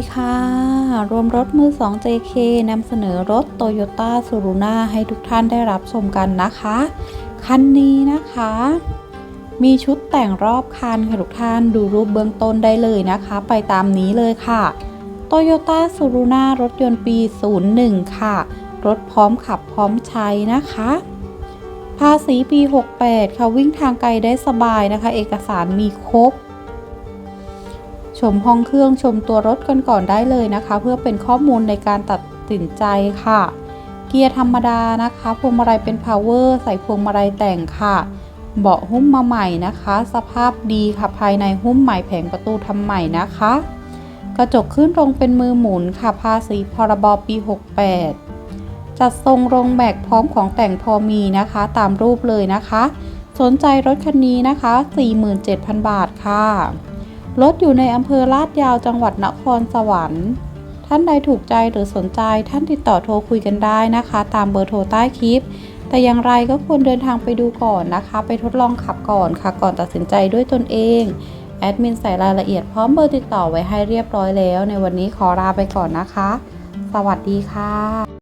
ดีค่ะ รวมรถมือ 2 JK นำเสนอรถ Toyota s u r u n a ให้ทุกท่านได้รับชมกันนะคะ คันนี้นะคะ มีชุดแต่งรอบคันค่ะทุกท่านดูรูปเบื้องต้นได้เลยนะคะ ไปตามนี้เลยค่ะ Toyota s u r u n a รถยนต์ปี 01 ค่ะ รถพร้อมขับพร้อมใช้นะคะ ภาษีปี 68 ค่ะวิ่งทางไกลได้สบายนะคะ เอกสารมีครบ ชมห้องเครื่องชมตัวรถกันก่อนได้เลยนะคะ เพื่อเป็นข้อมูลในการตัดสินใจค่ะ เกียร์ธรรมดานะคะ พวงมาลัยเป็น power ใส่พวงมาลัยแต่งค่ะ เบาะหุ้มมาใหม่นะคะ สภาพดีค่ะภายในหุ้มใหม่แผงประตูทำใหม่นะคะ กระจกขึ้นตรงเป็นมือหมุนค่ะภาษีพรบปี 68 จัดทรงรงแบกพร้อมของแต่งพอมีนะคะ ตามรูปเลยนะคะ สนใจรถคันนี้นะคะ 47,000 บาทค่ะ รถอยู่ในอำเภอลาดยาวจังหวัดนครสวรรค์ ท่านใดถูกใจหรือสนใจท่านติดต่อโทรคุยกันได้นะคะ ตามเบอร์โทรใต้คลิป แต่อย่างไรก็ควรเดินทางไปดูก่อนนะคะ ไปทดลองขับก่อนค่ะ ก่อนตัดสินใจด้วยตนเองแอดมินใส่รายละเอียดพร้อมเบอร์ติดต่อไว้ให้เรียบร้อยแล้ว ในวันนี้ขอลาไปก่อนนะคะ สวัสดีค่ะ